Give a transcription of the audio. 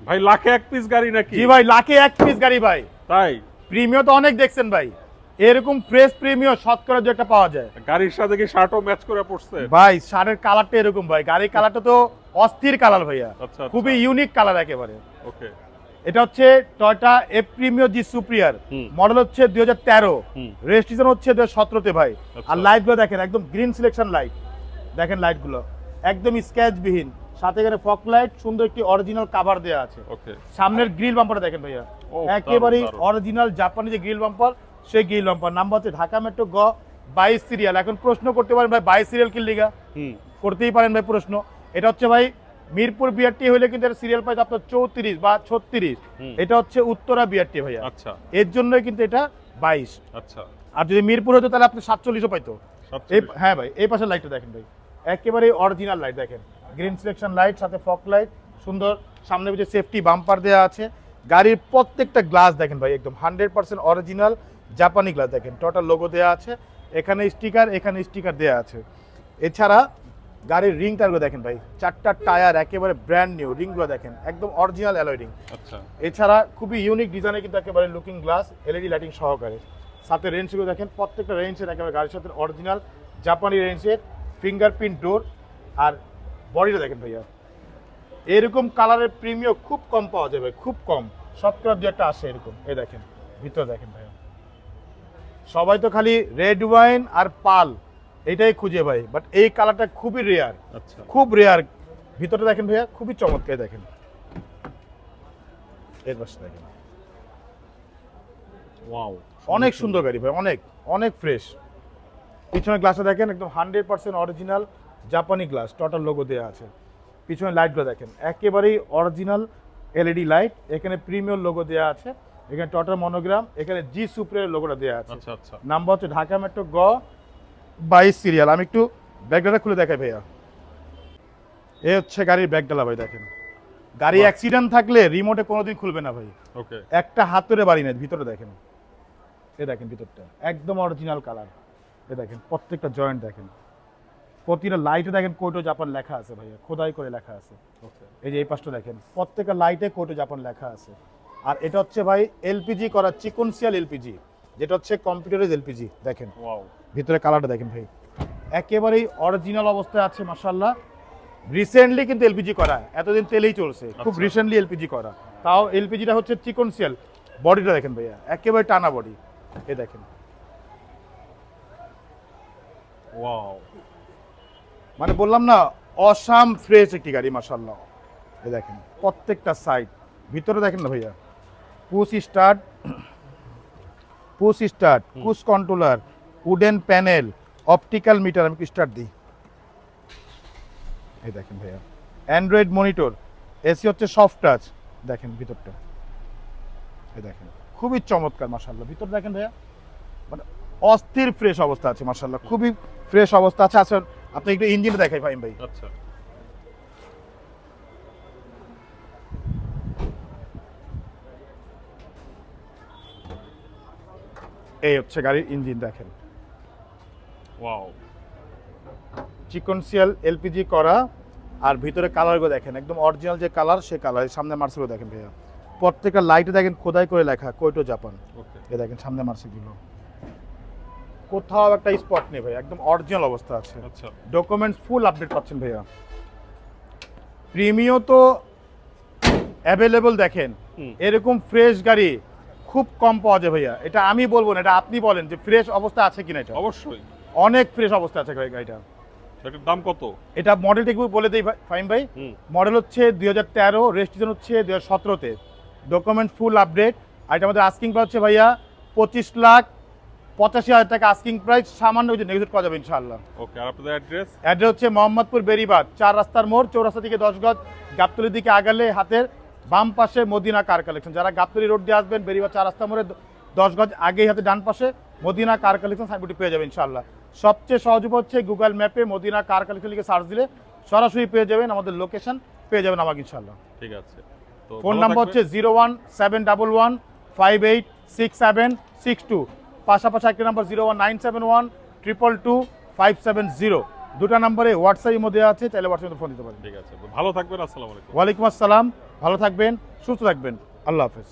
ভাই লাখে এক পিস গাড়ি নাকি? জি ভাই লাখে এক পিস গাড়ি ভাই। তাই? প্রিমিয় তো অনেক দেখছেন ভাই। এরকম ফ্রেশ প্রিমিয় শতকরা যে একটা পাওয়া যায়। গাড়ির সাথে কি শার্টও ম্যাচ করে পড়ছে ভাই শার্টের কালারটা এরকম ভাই। গাড়ির কালারটা তো অস্থির কালার ভাইয়া। আচ্ছা, আচ্ছা। খুবই ইউনিক কালার একেবারে। ওকে। এটা হচ্ছে টয়টা এ প্রিমিয় জি সুপ্রিয়ার মডেল হচ্ছে দুই হাজার তেরো। রেজিস্ট্রেশন হচ্ছে দুই হাজার সতেরোতে ভাই। আচ্ছা। আর লাইটগুলো দেখেন একদম গ্রিন সিলেকশন লাইট দেখেন লাইটগুলো একদম স্ক্যাচবিহীন সাথে এখানে ফক লাইট সুন্দর একটি অরিজিনাল কাভার দেওয়া আছে। সামনের গ্রিল বাম্পারটা দেখেন ভাইয়া। অরিজিনাল জাপানি যে গ্রিল বাম্পার সেই গ্রিল বাম্পার নাম্বার হচ্ছে ঢাকা মেট্রো গ বাইশ সিরিয়াল এখন প্রশ্ন করতে পারেন ভাই বাইশ সিরিয়াল কি লিগা করতেই পারেন ভাই প্রশ্ন। এটা হচ্ছে ভাই মিরপুর বিআরটি হলে কিন্তু এটা সিরিয়াল পাইছে আপনার চৌত্রিশ বা ছত্রিশ। এটা হচ্ছে উত্তরা বিআরটি ভাইয়া। আচ্ছা। এর জন্যই কিন্তু এটা বাইশ। আচ্ছা। আর যদি মিরপুর হতো তাহলে আপনি সাতচল্লিশও পাইতো। হ্যাঁ ভাই এই পাশের লাইটটা দেখেন ভাই। একেবারে অরিজিনাল লাইট দেখেন। গ্রিন সিলেকশন লাইট সাথে ফক লাইট সুন্দর। সামনে পিছিয়ে সেফটি বাম্পার দেওয়া আছে। গাড়ির প্রত্যেকটা গ্লাস দেখেন ভাই একদম হান্ড্রেড পার্সেন্ট অরিজিনাল জাপানি গ্লাস দেখেন। টোটাল লোগো দেওয়া আছে। এখানে স্টিকার এখানে স্টিকার দেওয়া আছে। এছাড়া গাড়ির রিং টায়ারগুলো দেখেন ভাই চারটা টায়ার একেবারে ব্র্যান্ড নিউ রিংগুলো দেখেন। একদম অরিজিনাল অ্যালয় রিং আচ্ছা। এছাড়া খুবই ইউনিক ডিজাইনে কিন্তু একেবারে লুকিং গ্লাস এলইডি লাইটিং সহকারে। সাথে রেঞ্জগুলো দেখেন প্রত্যেকটা রেঞ্জের একেবারে গাড়ির সাথে অরিজিনাল জাপানি রেঞ্জের ফিঙ্গারপ্রিন্ট ডোর আর বডিটা দেখেন ভাইয়া। এরকম কালারের প্রিমিয়াম খুব কম পাওয়া যাবে খুব কম। শতকরা দু একটা আসে এরকম। এই দেখেন ভিতরে দেখেন ভাইয়া। সবাই তো খালি রেড ওয়াইন আর পাল এটাই খুঁজে ভাই। বাট এই কালারটা খুবই রেয়ার আচ্ছা। খুব রেয়ার ভিতরে দেখেন ভাইয়া খুবই চমৎকার দেখেন। এর পাশে দেখেন। ওয়াও অনেক সুন্দর। গাড়ি ভাই অনেক অনেক ফ্রেশ পিছনের গ্লাসটা দেখেন একদম হান্ড্রেড পার্সেন্ট অরিজিনাল জাপানি গ্লাস টোটাল লোগো দেওয়া আছে। পিছনে লাইটগুলো দেখেন। একেবারেই অরিজিনাল এলইডি লাইট এখানে প্রিমিয়ার লোগো দেওয়া আছে। এখানে টটার মনোগ্রাম এখানে জি সুপ্রিয়ার লোগোটা দেওয়া আছে। আচ্ছা আচ্ছা। নাম্বার হচ্ছে ঢাকা মেট্রো গ বাইশ সিরিয়াল আমি একটু ব্যাগডালা খুলে দেখাই ভাইয়া। এ হচ্ছে গাড়ির ব্যাগডালা ভাই দেখেন। গাড়ি অ্যাক্সিডেন্ট থাকলে রিমোটে কোনোদিন খুলবে না ভাই। ওকে। একটা হাতুরে বাড়ি নেই ভিতরে দেখেন। এ দেখেন ভিতরটা। একদম অরিজিনাল কালার এ দেখেন প্রত্যেকটা জয়েন্ট দেখেন। প্রতিটা লাইটে দেখেন কোটো জাপান লেখা আছে ভাইয়া খোদাই করে লেখা আছে। এই যে এই পাশটা দেখেন প্রত্যেকটা লাইটে কোটো জাপান লেখা আছে। আর এটা হচ্ছে ভাই এলপিজি করা চিকনসিয়াল এলপিজি যেটা হচ্ছে কম্পিউটারের এলপিজি দেখেন। ওয়াও ভিতরে কালারটা দেখেন ভাই। একেবারেই অরিজিনাল অবস্থায় আছে মাসাল্লাহ রিসেন্টলি কিন্তু এলপিজি করা এতদিন তেলেই চলছে। খুব আচ্ছা। রিসেন্টলি এলপিজি করা। তাও এলপিজিটা হচ্ছে চিকন সেল বডিটা দেখেন ভাইয়া একেবারে টানা বডি এ দেখেন। ওয়াও মানে বললাম না অসাম ফ্রেশ একটি গাড়ি মাসাল্লাহ দেখেন প্রত্যেকটা সাইড ভিতরে দেখেন না ভাইয়া? Push start push start push controller wooden panel optical meter আমি স্টার্ট দিই। এই দেখেন ভাইয়া অ্যান্ড্রয়েড মনিটর এসি হচ্ছে সফট টাচ দেখেন ভিতরটা। এই দেখেন খুবই চমৎকার মাসাল্লাহ ভিতর দেখেন ভাইয়া মানে অস্থির ফ্রেশ অবস্থা আছে মাসাল্লাহ খুবই ফ্রেশ অবস্থা আছে আসলে আপনি একটু ইঞ্জিনটা দেখাই ফাইম ভাই। আচ্ছা। এই হচ্ছে গাড়ির ইঞ্জিন দেখেন। ওয়াও। চিকনসিয়াল এলপিজি করা আর ভিতরে কালারগুলো দেখেন একদম অরিজিনাল যে কালার সে কালার সামনে মার্সেলও দেখেন ভাইয়া। প্রত্যেকটা লাইটে দেখেন খোদাই করে লেখা কোয়েটো জাপান ওকে এ দেখেন সামনে মার্সেলগুলো কোথাও একটা স্পট নেই ভাই একদম অরিজিনাল অবস্থা আছে। আচ্ছা। ডকুমেন্টস ফুল আপডেট পাচ্ছেন ভাইয়া। প্রিমিও তো অ্যাভেলেবল দেখেন। এরকম ফ্রেশ গাড়ি খুব কম পাওয়া যায় ভাইয়া। এটা আমি বলব না এটা আপনি বলেন যে ফ্রেশ অবস্থা আছে কিনা এটা। অবশ্যই। অনেক ফ্রেশ অবস্থা আছে ভাই গাড়িটা। এটার দাম কত? এটা মডেলটা একটু বলে দিই ভাই- ফাইম ভাই। মডেল হচ্ছে দুই হাজার তেরো রেজিস্ট্রেশন হচ্ছে দুই হাজার সতেরোতে। ডকুমেন্ট ফুল আপডেট আর এটা আমাদের আস্কিং প্রাইস হচ্ছে ভাইয়া পঁচিশ লাখ পঁচাশি হাজার টাকা আস্কিং প্রাইস সামান্য কিছু নেগোসিয়েট করা যাবে ইনশাআল্লাহ। ওকে আর আপনাদের অ্যাড্রেস অ্যাড্রেস হচ্ছে মোহাম্মদপুর বেরিবাদ চার রাস্তার মোড় চৌরাস্তা থেকে দশ গজ গাবতলির দিকে আগালে হাতের বাম পাশে মদিনা কার কালেকশন যারা গাবতলি রোড দিয়ে আসবেন বেরিবাদ চার রাস্তা মোড়ে দশ গজ আগেই হাতে ডান পাশে মদিনা কার কালেকশন সাইনবোর্ডটি পেয়ে যাবেন ইনশাআল্লাহ। সবচেয়ে সহজ হচ্ছে গুগল ম্যাপে মদিনা কার কালেকশন লিখে সার্চ দিলে সরাসরি পেয়ে যাবেন আমাদের লোকেশন পেয়ে যাবেন আমাকে ইনশাআল্লাহ। ঠিক আছে। ফোন নাম্বার হচ্ছে zero one seven double one five eight six seven six two পাশাপাশি একটা number zero one nine seven one triple two five seven zero দুটো নাম্বারে হোয়াটসঅ্যাপের মধ্যে আছে তাহলে হোয়াটসঅ্যাপে ফোন দিতে পারেন। ঠিক আছে ভালো থাকবেন আসসালামু আলাইকুম। ওয়ালাইকুম আসসালাম ভালো থাকবেন সুস্থ থাকবেন আল্লাহ হাফেজ।